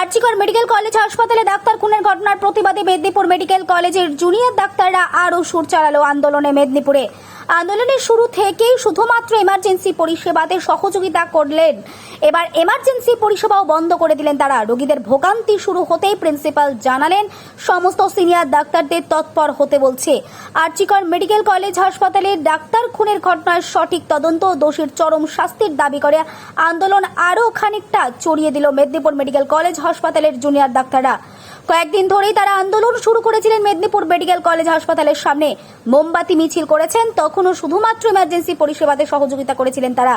RG Kar medical college হাসপাতালে doctor খুনের ঘটনার প্রতিবাদে মেদিনীপুর মেডিকেল কলেজের জুনিয়র ডাক্তাররা আরও সুর চালালো আন্দোলনে মেদিনীপুরে। আন্দোলনের শুরু থেকেই শুধুমাত্র এমার্জেন্সি পরিষেবাতে সহযোগিতা করলেন। এবার এমার্জেন্সি পরিষেবাও বন্ধ করে দিলেন তারা। রোগীদের ভোগান্তি শুরু হতেই প্রিন্সিপাল জানালেন, সমস্ত সিনিয়র ডাক্তারদের তৎপর হতে বলছে। আরজিকর মেডিকেল কলেজ হাসপাতালে ডাক্তার খুনের ঘটনার সঠিক তদন্ত ও দোষীর চরম শাস্তির দাবি করে আন্দোলন আরও খানিকটা চড়িয়ে দিল মেদিনীপুর মেডিকেল কলেজ হাসপাতালের জুনিয়র ডাক্তাররা। কয়েকদিন ধরেই তারা আন্দোলন শুরু করেছিলেন মেদিনীপুর মেডিকেল কলেজ হাসপাতালের সামনে। মোমবাতি মিছিল করেছেন, তখনও শুধুমাত্র ইমার্জেন্সি পরিষেবাতে সহযোগিতা করেছিলেন তারা।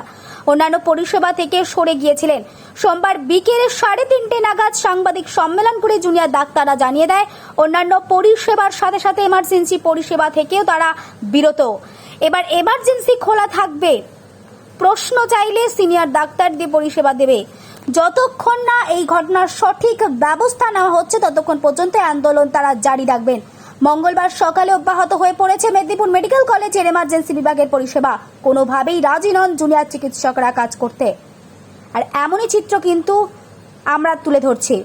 অন্যান্য পরিষেবা থেকে সরে গিয়েছিলেন। সোমবার বিকেলে সাড়ে তিনটে নাগাদ সাংবাদিক সম্মেলন করে জুনিয়র ডাক্তাররা জানিয়ে দেয়, অন্যান্য পরিষেবার সাথে সাথে এমার্জেন্সি পরিষেবা থেকেও তারা বিরত। এবার এমার্জেন্সি খোলা থাকবে। প্রশ্ন চাইলে সিনিয়র ডাক্তার দিয়ে পরিষেবা দেবে। যতক্ষণ না এই ঘটনার সঠিক ব্যবস্থা নেওয়া হচ্ছে, ততক্ষণ পর্যন্ত আন্দোলন তারা জারি রাখবেন। মঙ্গলবার সকালে অব্যাহত হয়ে পড়েছে মেদিনীপুর মেডিকেল কলেজের এমার্জেন্সি বিভাগের পরিষেবা। কোনোভাবেই রাজি নন জুনিয়র চিকিৎসকরা কাজ করতে। আর এমনই চিত্র কিন্তু আমরা তুলে ধরছি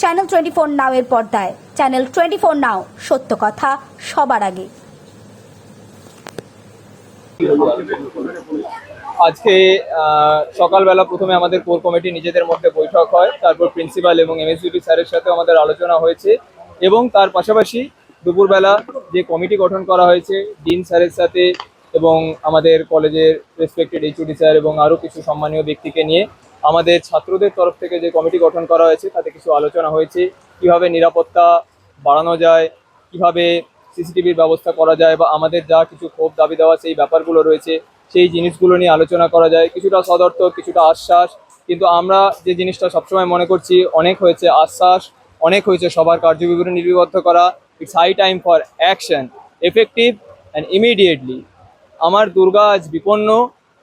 চ্যানেল টোয়েন্টি ফোর নাও এর পর্দায়। চ্যানেল টোয়েন্টি ফোর নাও সত্য কথা সবার আগে। আজকে সকালবেলা প্রথমে আমাদের কোর কমিটি নিজেদের মধ্যে বৈঠক হয়, তারপর প্রিন্সিপাল এবং এমএসবিপি স্যারের সাথেও আমাদের আলোচনা হয়েছে এবং তার পাশাপাশি দুপুরবেলা যে কমিটি গঠন করা হয়েছে, ডিন স্যারের সাথে এবং আমাদের কলেজের রেসপেক্টেড এইচওডি স্যার এবং আরও কিছু সম্মানীয় ব্যক্তিকে নিয়ে আমাদের ছাত্রদের তরফ থেকে যে কমিটি গঠন করা হয়েছে, তাতে কিছু আলোচনা হয়েছে। কীভাবে নিরাপত্তা বাড়ানো যায়, কীভাবে সিসিটিভির ব্যবস্থা করা যায় বা আমাদের যা কিছু ক্ষোভ দাবি দেওয়া, সেই ব্যাপারগুলো রয়েছে। সেই জিনিসগুলো নিয়ে আলোচনা করা যায়। কিছুটা সদর্থ, কিছুটা আশ্বাস। কিন্তু আমরা যে জিনিসটা সবসময় মনে করছি, অনেক হয়েছে আশ্বাস, অনেক হয়েছে সবার কার্যবিবরণী লিপিবদ্ধ করা। It's high time for action effective and immediately আমার দুর্গা আজ বিপন্ন,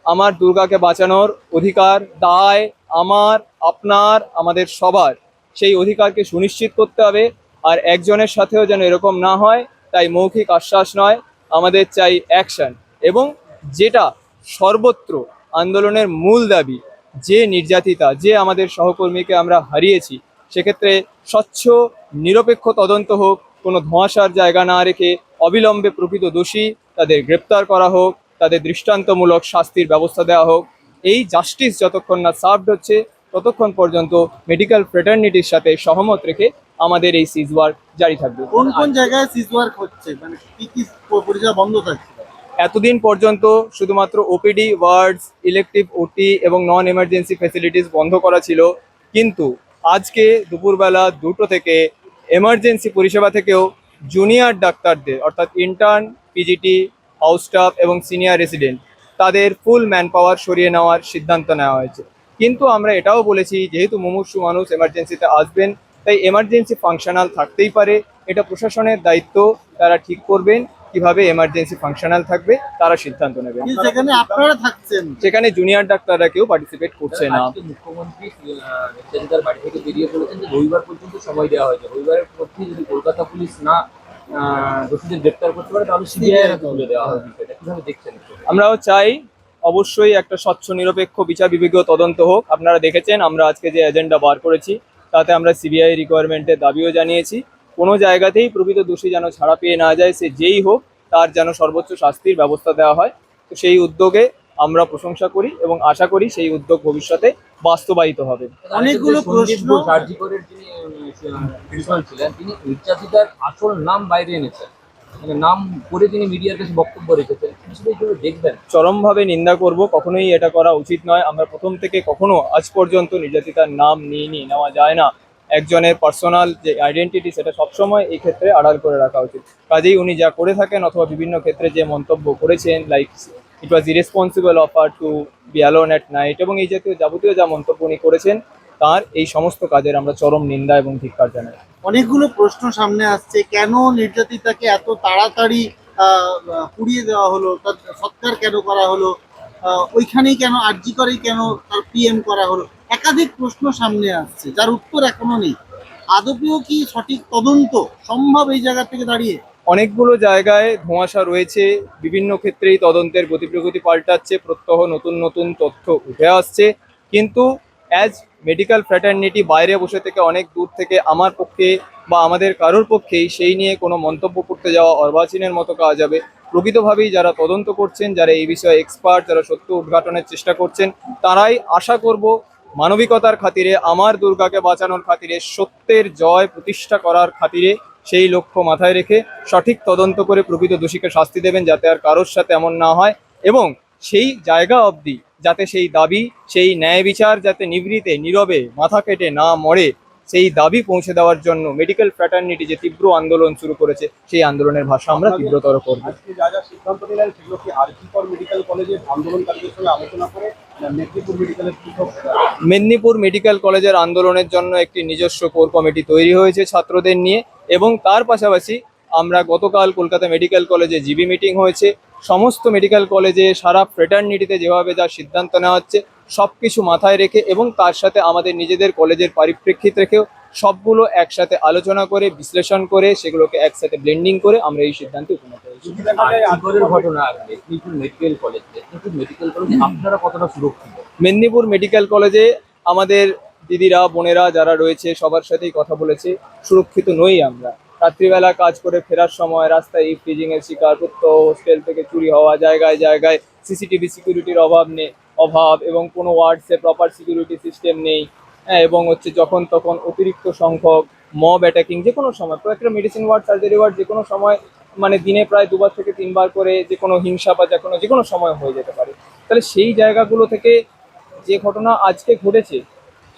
আমার দুর্গাকে বাঁচানোর অধিকার, দায় আমার, আপনার, আমাদের সবার। সেই অধিকারকে সুনিশ্চিত করতে হবে। আর একজনের সাথেও যেন এরকম না হয়, তাই মৌখিক আশ্বাস নয়, আমাদের চাই অ্যাকশন এবং যেটা সর্বত্র আন্দোলনের মূল দাবি, যে নির্যাতিতা, যে আমাদের সহকর্মীকে আমরা হারিয়েছি, সেক্ষেত্রে স্বচ্ছ, নিরপেক্ষ তদন্ত হোক, কোনো ধোঁয়াশার জায়গা না রেখে অবিলম্বে প্রকৃত দোষী তাদের গ্রেপ্তার করা হোক, তাদের দৃষ্টান্তমূলক শাস্তির ব্যবস্থা দেওয়া হোক। এই জাস্টিস যতক্ষণ না সার্ভড হচ্ছে, ততক্ষণ পর্যন্ত মেডিকেল ফ্রেটার্নিটির সাথে সহমত রেখে আমাদের এই সিজ ওয়ার্ক জারি থাকবে। কোন কোন জায়গায় সিজ ওয়ার্ক হচ্ছে? মানে কি কি পরিষেবা বন্ধ থাকছে? এতদিন পর্যন্ত শুধুমাত্র ওপিডি ওয়ার্ডস ইলেকটিভ ওটি এবং নন এমার্জেন্সি ফ্যাসিলিটিস বন্ধ করা ছিল। কিন্তু আজকে দুপুরবেলা দুটো থেকে এমার্জেন্সি পরিষেবা থেকেও জুনিয়র ডাক্তারদের, অর্থাৎ ইন্টার্ন পিজিটি হাউস স্টাফ এবং সিনিয়র রেসিডেন্ট তাদের ফুল ম্যান পাওয়ার সরিয়ে নেওয়ার সিদ্ধান্ত নেওয়া হয়েছে। কিন্তু আমরা এটাও বলেছি, যেহেতু মুমূর্ষু মানুষ এমার্জেন্সিতে আসবেন, তাই এমার্জেন্সি ফাংশনাল থাকতেই পারে। এটা প্রশাসনের দায়িত্ব, তারা ঠিক করবেন। কীভাবে এমার্জেন্সি ফাংশনাল থাকবে তারা সিদ্ধান্ত নেবেন কিন্তু যেখানে আপনারা থাকছেন? সেখানে জুনিয়র ডাক্তাররা কেউ পার্টিসিপেট করছে না। মুখ্যমন্ত্রী আহ, বাড়ি থেকে বেরিয়ে বলেছেন যে রবিবার পর্যন্ত সময় দেওয়া হয়েছে। রবিবারের মধ্যে যদি কলকাতা পুলিশ না দোষীদের গ্রেপ্তার করতে পারে তাহলে সিবিআই তুলে দেওয়া হবে বিষয়টা। কীভাবে দেখছেন আমরাও চাই অবশ্যই একটা স্বচ্ছ নিরপেক্ষ বিচার বিভাগীয় তদন্ত হোক। আপনারা দেখেছেন আমরা আজকে যে এজেন্ডা বার করেছি তাতে আমরা সিবিআই রিকোয়ারমেন্টের দাবিও জানিয়েছি। কোনো জায়গাতেই প্রকৃত দোষী যেন ছাড়া পেয়ে না যায় সে যেই হোক তার যেন সর্বোচ্চ শাস্তির ব্যবস্থা দেওয়া হয়। তো সেই উদ্যোগে আমরা প্রশংসা করি এবং আশা করি সেই উদ্যোগ ভবিষ্যতে বাস্তবায়িত হবে। অনেকগুলো প্রশ্ন- ঘোষ যিনি প্রিন্সিপাল ছিলেন তিনি নির্যাতিতার আসল নাম বাইরে এনেছেন। মানে নাম করে তিনি মিডিয়ার কাছে বক্তব্য রেখেছেন। দেখবেন। চরমভাবে নিন্দা করব কখনোই এটা করা উচিত নয়। আমরা প্রথম থেকে কখনো আজ পর্যন্ত নির্যাতিতার নাম নিইনি নেওয়া যায় না। একজনের পার্সোনাল যে আইডেন্টিটি সেটা সবসময় এই ক্ষেত্রে আড়াল করে রাখা উচিত। কাজেই উনি যা করে থাকেন অথবা বিভিন্ন ক্ষেত্রে যে মন্তব্য করেছেন like it was irresponsible of her to be alone at night এবং এই জাতীয় যাবতীয় যা মন্তব্য উনি করেছেন, তার এই সমস্ত কাজের আমরা চরম নিন্দা এবং ধিক্কার জানাই। অনেকগুলো প্রশ্ন সামনে আসছে, কেন নির্যাতিতাকে এত তাড়াতাড়ি পুড়িয়ে দেওয়া হলো, তার সৎকার কেন করা হলো ওইখানেই কেন, আর্জি করেই কেন তার পিএম করা হলো? একাধিক প্রশ্ন সামনে আসছে, যার উত্তর এখনও নেই। আদপেও কি সঠিক তদন্ত সম্ভব এই জায়গা থেকে দাঁড়িয়ে? অনেকগুলো জায়গায় ধোঁয়াশা রয়েছে, বিভিন্ন ক্ষেত্রেই তদন্তের গতি প্রগতি পাল্টাচ্ছে, প্রত্যহ নতুন নতুন তথ্য উঠে আসছে। কিন্তু অ্যাজ মেডিকেল ফ্র্যাটার্নিটি বাইরে বসে থেকে অনেক দূর থেকে আমার পক্ষে বা আমাদের কারোর পক্ষেই সেই নিয়ে কোনো মন্তব্য করতে যাওয়া অর্বাচীনের মতো কাজ হবে। প্রকৃতভাবেই যারা তদন্ত করছেন, যারা এই বিষয়ে এক্সপার্ট যারা সত্য উদ্ঘাটনের চেষ্টা করছেন, তারাই আশা করব মানবিকতার খাতিরে আমার দুর্গাকে বাঁচানোর খাতিরে সত্যের জয় প্রতিষ্ঠা করার খাতিরে সেই লক্ষ্য মাথায় রেখে সঠিক তদন্ত করে প্রকৃত দোষীকে শাস্তি দেবেন যাতে আর কারোর সাথে এমন না হয় এবং সেই জায়গা অবধি যাতে সেই দাবি সেই ন্যায় বিচার যাতে নিভৃতে নীরবে মাথা কেটে না মরে সেই দাবি পৌঁছে দেওয়ার জন্য মেডিকেল ফ্র্যাটার্নিটি যে তীব্র আন্দোলন শুরু করেছে সেই আন্দোলনের ভাষা আমরা তীব্রতর করব। আজকে যা যা সিদ্ধান্ত নিলেন সেগুলো কি মেডিকেল কলেজের আন্দোলনকারীদের সঙ্গে আলোচনা করে মেদিনীপুর মেডিকেল কলেজের আন্দোলনের জন্য একটি নিজস্ব কোর কমিটি তৈরি হয়েছে ছাত্রদের নিয়ে এবং তার পাশাপাশি আমরা গতকাল কলকাতা মেডিকেল কলেজে জিবি মিটিং হয়েছে। সমস্ত মেডিকেল কলেজে সারা ফ্রেটার্নিটিতে যেভাবে যা সিদ্ধান্ত নেওয়া হচ্ছে সব কিছু মাথায় রেখে এবং তার সাথে আমাদের নিজেদের কলেজের পরিপ্রেক্ষিত রেখেও সবগুলো একসাথে আলোচনা করে বিশ্লেষণ করে সেগুলোকে একসাথে ব্লেন্ডিং করে আমরা এই সিদ্ধান্তে উপনীত হয়েছি। Medinipur medical college Medinipur medical কলেজে আপনারা কতটা সুরক্ষিত? মেদিনীপুর মেডিকেল কলেজে আমাদের দিদিরা বোনেরা যারা রয়েছে সবার সাথেই কথা বলেছে সুরক্ষিত নই আমরা। রাত্রিবেলা কাজ করে ফেরার সময় রাস্তায় এই ফ্রিজিং এর শিকার হোস্টেল থেকে চুরি হওয়া জায়গায় জায়গায় সিসিটিভি সিকিউরিটির অভাব নেই। অভাব এবং কোনো ওয়ার্ডসে প্রপার সিকিউরিটি সিস্টেম নেই। হ্যাঁ এবং হচ্ছে যখন তখন অতিরিক্ত সংখ্যক মব অ্যাটাকিং যে কোনো সময় প্রত্যেকটা মেডিসিন ওয়ার্ড সার্জারি ওয়ার্ড যে কোনো সময় মানে দিনে প্রায় দুবার থেকে তিনবার করে যে কোনো হিংসা বা যে কোনো যে কোনো সময় হয়ে যেতে পারে। তাহলে সেই জায়গাগুলো থেকে যে ঘটনা আজকে ঘটেছে,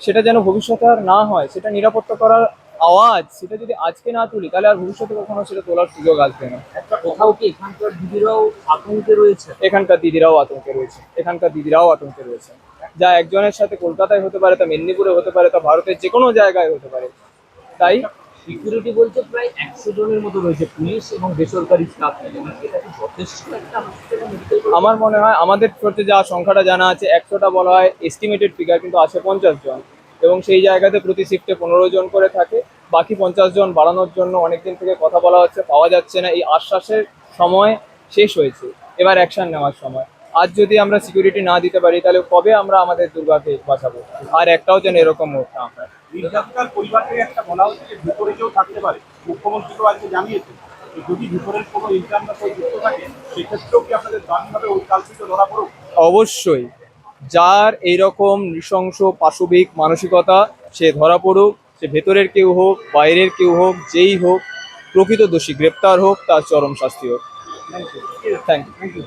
সেটা যেন ভবিষ্যতে আর না হয়, সেটা নিরাপত্তা করার আওয়াজ সেটা যদি আজকে না তুলি তাহলে আর ভবিষ্যতে কখনো সেটা তোলার সুযোগ আসবে না। একটা কোথাও কি এখানকার দিদিরাও আতঙ্কে রয়েছে? এখানকার দিদিরাও আতঙ্কে রয়েছে। এখানকার দিদিরাও আতঙ্কে রয়েছে। যা একজনের সাথে কলকাতায় হতে পারে তা মেদিনীপুরে হতে পারে তা ভারতের যে কোনো জায়গায় হতে পারে। তাই সিকিউরিটি বলছে প্রায় একশো জনের মতো রয়েছে পুলিশ এবং বেসরকারি স্টাফ আমার মনে হয় আমাদের ক্ষেত্রে যা সংখ্যাটা জানা আছে একশোটা বলা হয় এস্টিমেটেড ফিগার কিন্তু আছে পঞ্চাশ জন। এবং সেই জায়গাতে প্রতি শিফটে পনেরো জন করে থাকে। বাকি পঞ্চাশ জন বাড়ানোর জন্য অনেকদিন থেকে কথা বলা হচ্ছে পাওয়া যাচ্ছে না। এই আশ্বাসের সময় শেষ হয়েছে। এবার অ্যাকশন নেওয়ার সময়। আজ যদি আমরা সিকিউরিটি না দিতে পারি তাহলে কবে আমরা আমাদের দুর্গাকে বাঁচাবো? আর একটাও যেন এরকম হোক না নির্যাতিতার পরিবার একটা বলা হচ্ছে যে ভিতরে কেউ থাকতে পারে। মুখ্যমন্ত্রী তো আজকে জানিয়েছেন যদি ভিতরের কোনো ইন্টারনাল কেউ যুক্ত থাকে সেক্ষেত্রেও কি আপনাদের দাবি হবে ওই কালপিত ধরা পড়ুক? অবশ্যই। যার এইরকম নৃশংস পাশবিক মানসিকতা সে ধরা পড়ুক, সে ভেতরের কেউ হোক, বাইরের কেউ হোক, যেই হোক, প্রকৃত দোষী, গ্রেপ্তার হোক, তার চরম শাস্তি হোক। Thank you